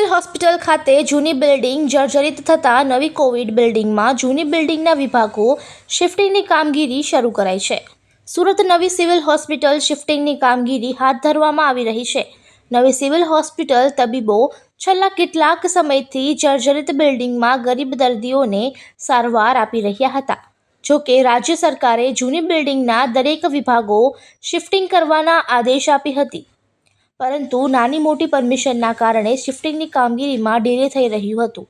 Civil hospital ખાતે જૂની building જર્જરિત થતાં નવી કોવિડ બિલ્ડિંગમાં જૂની બિલ્ડિંગના વિભાગો શિફ્ટિંગની કામગીરી શરૂ કરાઈ છે. સુરત નવી સિવિલ હોસ્પિટલ શિફ્ટિંગની કામગીરી હાથ ધરવામાં આવી રહી છે. નવી સિવિલ હોસ્પિટલ તબીબો છેલ્લા કેટલાક સમયથી જર્જરિત બિલ્ડિંગમાં ગરીબ દર્દીઓને સારવાર આપી રહ્યા હતા. જોકે રાજ્ય સરકારે જૂની બિલ્ડિંગના દરેક વિભાગો શિફ્ટિંગ કરવાના આદેશ આપી હતી. પરંતુ નાની મોટી પરમિશનના કારણે શિફ્ટિંગની કામગીરીમાં ડીલે થઈ રહ્યું હતું.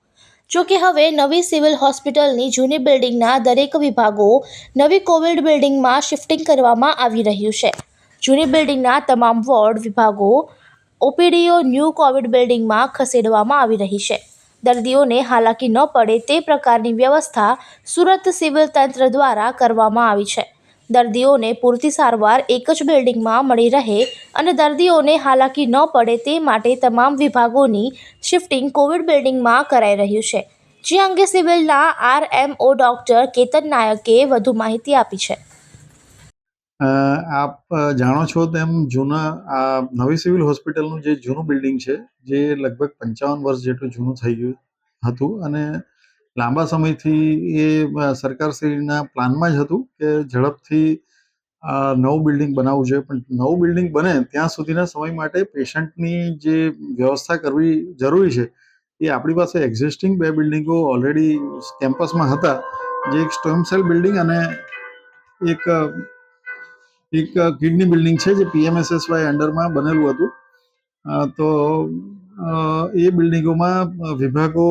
જો કે હવે નવી સિવિલ હોસ્પિટલની જૂની બિલ્ડિંગના દરેક વિભાગો નવી કોવિડ બિલ્ડિંગમાં શિફ્ટિંગ કરવામાં આવી રહ્યું છે. જૂની બિલ્ડિંગના તમામ વોર્ડ વિભાગો ઓપીડીઓ ન્યૂ કોવિડ બિલ્ડિંગમાં ખસેડવામાં આવી રહી છે. દર્દીઓને હાલાકી ન પડે તે પ્રકારની વ્યવસ્થા સુરત સિવિલ તંત્ર દ્વારા કરવામાં આવી છે. દર્દીઓને પૂરતી સારવાર એક જ બિલ્ડિંગમાં મળી રહે અને દર્દીઓને હાલાકી ન પડે તે માટે તમામ વિભાગોની શિફ્ટિંગ કોવિડ બિલ્ડિંગમાં કરાઈ રહ્યું છે. જે અંગે સિવિલના આરએમઓ ડોક્ટર કેતન નાયકે વધુ માહિતી આપી છે. આપ જાણો છો તેમ જૂના, આ નવી સિવિલ હોસ્પિટલનું જે જૂનું બિલ્ડિંગ છે, જે લગભગ પંચાવન વર્ષ જેટલું જૂનું થઈ ગયું હતું અને લાંબા સમયથી એ સરકારશ્રીના પ્લાનમાં જ હતું કે ઝડપથી નવું બિલ્ડિંગ બનાવવું જોઈએ. પણ નવું બિલ્ડિંગ બને ત્યાં સુધીના સમય માટે પેશન્ટની જે વ્યવસ્થા કરવી જરૂરી છે, એ આપણી પાસે એક્ઝિસ્ટિંગ બે બિલ્ડિંગો ઓલરેડી કેમ્પસમાં હતા. જે એક સ્ટોમ સેલ બિલ્ડિંગ અને એક એક કિડની બિલ્ડિંગ છે જે પીએમએસએસવાય અંડરમાં બનેલું હતું. તો એ બિલ્ડિંગોમાં વિભાગો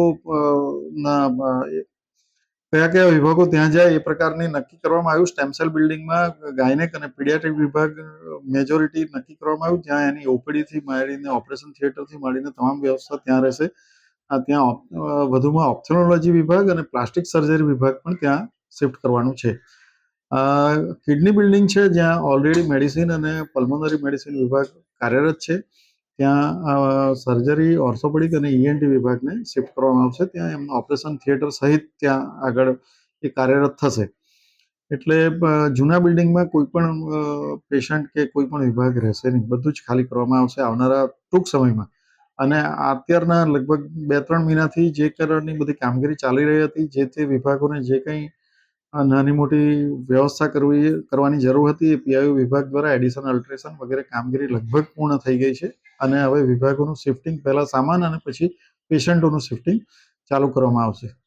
કયા કયા વિભાગો ત્યાં જાય એ પ્રકારની નક્કી કરવામાં આવ્યું. સ્ટેમ સેલ બિલ્ડિંગમાં ગાયનેક અને પીડિયાટ્રિક વિભાગ મેજોરિટી નક્કી કરવામાં આવ્યું. જ્યાં એની ઓપીડીથી માંડીને ઓપરેશન થિયેટરથી માંડીને તમામ વ્યવસ્થા ત્યાં રહેશે. ત્યાં વધુમાં ઓપ્થોલોજી વિભાગ અને પ્લાસ્ટિક સર્જરી વિભાગ પણ ત્યાં શિફ્ટ કરવાનું છે. કિડની બિલ્ડિંગ છે જ્યાં ઓલરેડી મેડિસિન અને પલ્મોનરી મેડિસિન વિભાગ કાર્યરત છે. ત્યાં સર્જરી ઓર્થોપેડિક અને ઈએનટી વિભાગને શિફ્ટ કરવામાં આવશે. ત્યાં એમનું ઓપરેશન થિયેટર સહિત ત્યાં આગળ એ કાર્યરત થશે. એટલે જૂના બિલ્ડિંગમાં કોઈ પણ પેશન્ટ કે કોઈ પણ વિભાગ રહેશે નહીં. બધું જ ખાલી કરવામાં આવશે આવનારા ટૂંક સમયમાં. અને અત્યારના લગભગ બે ત્રણ મહિનાથી જે કરવાની બધી કામગીરી ચાલી રહી હતી, જે તે વિભાગોને જે કંઈ નાની મોટી વ્યવસ્થા કરવી, કરવાની જરૂર હતી, એ પીઆઈયુ વિભાગ દ્વારા એડિશન અલ્ટ્રેશન વગેરે કામગીરી લગભગ પૂર્ણ થઈ ગઈ છે. અને હવે વિભાગોનું શિફ્ટિંગ પહેલા સામાન અને પછી પેશન્ટોનું શિફ્ટિંગ ચાલુ કરવામાં આવશે.